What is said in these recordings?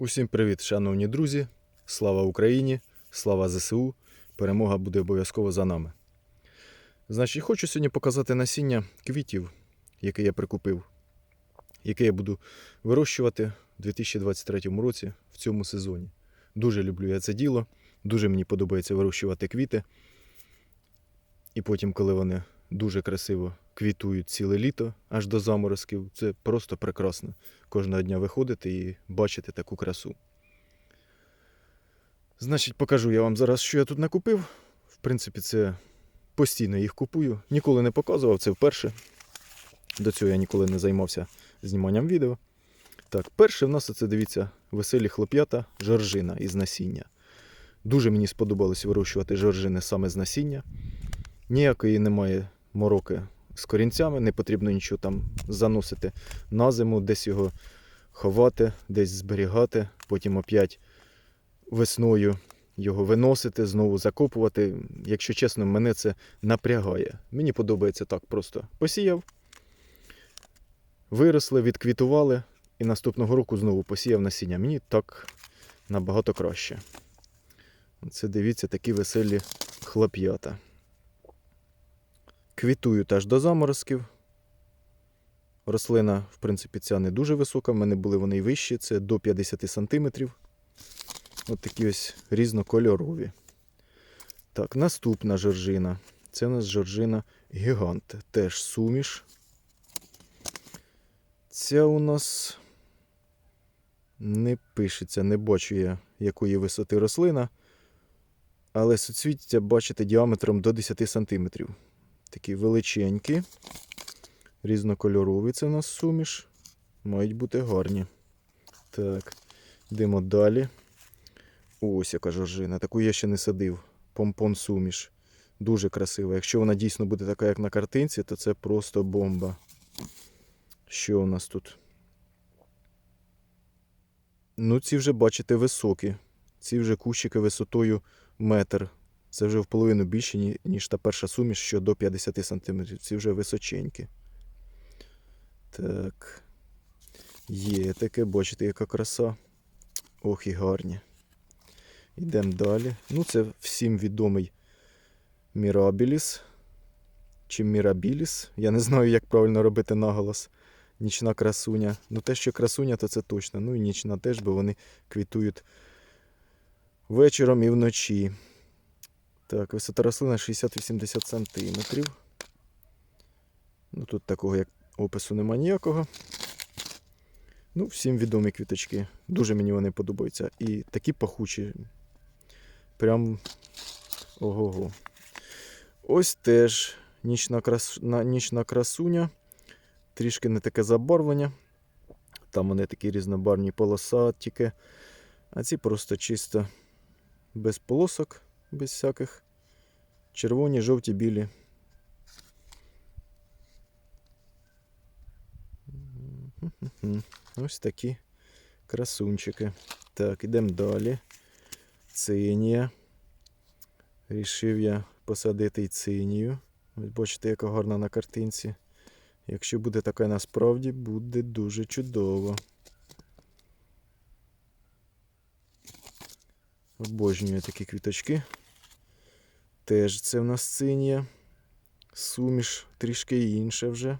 Усім привіт, шановні друзі! Слава Україні! Слава ЗСУ! Перемога буде обов'язково за нами. Значить, хочу сьогодні показати насіння квітів, яке я прикупив, яке я буду вирощувати у 2023 році в цьому сезоні. Дуже люблю я це діло, дуже мені подобається вирощувати квіти. І потім, коли вони дуже красиво квітують ціле літо аж до заморозків, це просто прекрасно кожного дня виходити і бачити таку красу. Значить, покажу я вам зараз, що я тут накупив. В принципі, це постійно їх купую. Ніколи не показував, це вперше. До цього я ніколи не займався зніманням відео. Так, перше в нас це, дивіться, веселі хлоп'ята жоржина із насіння. Дуже мені сподобалось вирощувати жоржини саме з насіння. Ніякої немає мороки з корінцями, не потрібно нічого там заносити на зиму, десь його ховати, десь зберігати, потім опять весною його виносити, знову закопувати. Якщо чесно, мене це напрягає. Мені подобається так просто. Посіяв, виросли, відквітували, і наступного року знову посіяв насіння. Мені так набагато краще. Це дивіться такі веселі хлоп'ята. Квітують аж до заморозків. Рослина, в принципі, ця не дуже висока. В мене були вони й вищі, це до 50 см. От такі ось різнокольорові. Так, наступна жоржина. Це у нас жоржина гігант. Теж суміш. Ця у нас не пишеться, не бачу я, якої висоти рослина. Але суцвіття, бачите, діаметром до 10 см. Такі величенькі, різнокольорові це у нас суміш. Мають бути гарні. Так, йдемо далі. Ось яка жоржина. Таку я ще не садив. Помпон суміш. Дуже красива. Якщо вона дійсно буде така, як на картинці, то це просто бомба. Що у нас тут? Ну, ці вже, бачите, високі. Ці вже кущики висотою метр. Це вже в половину більше, ніж та перша суміш, що до 50 см. Ці вже височенькі. Так. Є таке, бачите, яка краса. Ох, і гарні. Йдемо далі. Ну, це всім відомий Мірабіліс. Чи Мірабіліс. Я не знаю, як правильно робити наголос. Нічна красуня. Ну, те, що красуня, то це точно. Ну і нічна теж, бо вони квітують вечором і вночі. Так, висота рослина 60-80 см. Ну, тут такого як опису нема ніякого. Ну, всім відомі квіточки. Дуже мені вони подобаються. І такі пахучі. Прям ого-го. Ось теж нічна, крас... нічна красуня. Трішки не таке забарвлення. Там вони такі різнобарвні полосатики. А ці просто чисто без полосок, без всяких. Червоні, жовті, білі. Ось такі красунчики. Так, ідемо далі. Цинія. Рішив я посадити й цинію. Ось бачите, яка гарна на картинці. Якщо буде така насправді, буде дуже чудово. Обожнюю такі квіточки. Теж це в нас цинія. Суміш трішки інша вже.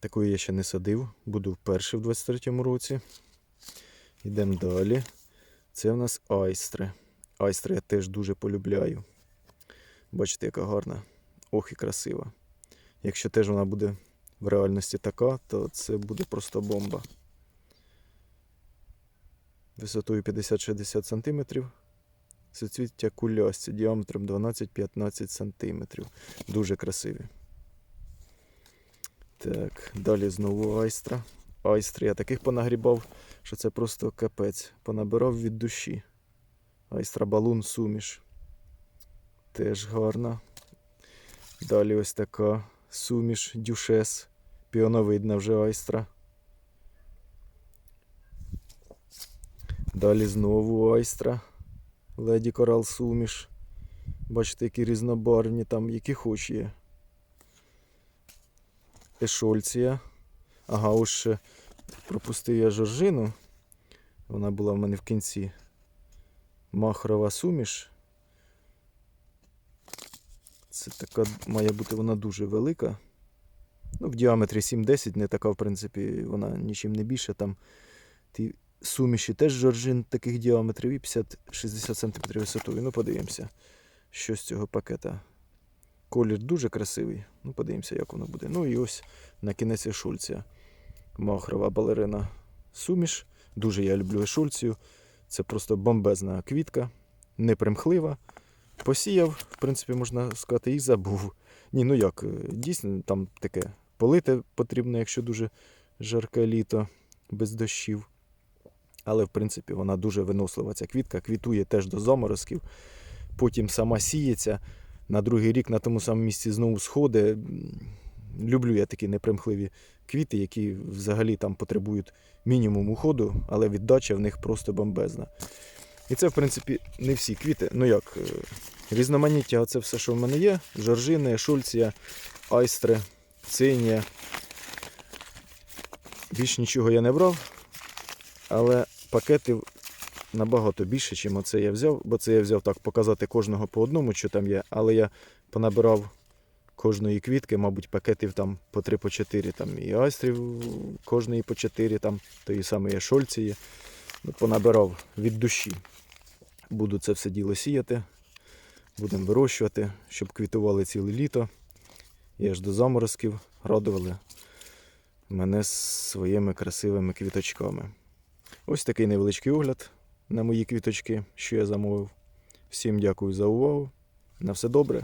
Такої я ще не садив, буду вперше в 23-му році. Йдемо далі. Це в нас айстри. Айстри я теж дуже полюбляю. Бачите, яка гарна. Ох і красива. Якщо теж вона буде в реальності така, то це буде просто бомба. Висотою 50-60 см. Суцвіття кулясті діаметром 12-15 см. Дуже красиві. Так, далі знову айстра. Айстри я таких понагрібав, що це просто капець. Понабирав від душі. Айстра балун суміш. Теж гарна. Далі ось така суміш дюшес. Піоновидна вже айстра. Далі знову айстра. Леді Корал суміш. Бачите, які різнобарвні там, які хоч є. ешольція. Ага, ось ще пропустив я жоржину. Вона була в мене в кінці. Махрова суміш. Це така має бути вона дуже велика. Ну, в діаметрі 7-10, не така, в принципі, вона нічим не більше. Там суміші теж жоржин таких діаметрів і 50-60 см висотою. Ну, подивимося, що з цього пакета. Колір дуже красивий. Ну, подивимося, як воно буде. Ну і ось на кінець ешульція. Махрова балерина суміш. Дуже я люблю ешульцію. Це просто бомбезна квітка, непримхлива. Посіяв, в принципі, можна сказати, і забув. Ні, ну як, е, дійсно, там таке полити потрібно, якщо дуже жарке літо, без дощів. Але, в принципі, вона дуже винослива, ця квітка, квітує теж до заморозків, потім сама сіється. На другий рік на тому самому місці знову сходи. Люблю я такі непримхливі квіти, які взагалі там потребують мінімум уходу, але віддача в них просто бомбезна. І це, в принципі, не всі квіти. Ну як, е, різноманіття це все, що в мене є. Жоржини, шульція, айстри, цинія. Більш нічого я не брав, але пакетів набагато більше, ніж оце я взяв, бо це я взяв так показати кожного по одному, що там є, але я понабирав кожної квітки, мабуть, пакетів там по 3 по 4, там і айстрів кожної по 4, там тої самої шольці є. Ну, понабирав від душі. Буду це все діло сіяти, будемо вирощувати, щоб квітували ціле літо. І аж до заморозків радували мене своїми красивими квіточками. Ось такий невеличкий огляд на мої квіточки, що я замовив. Всім дякую за увагу. На все добре.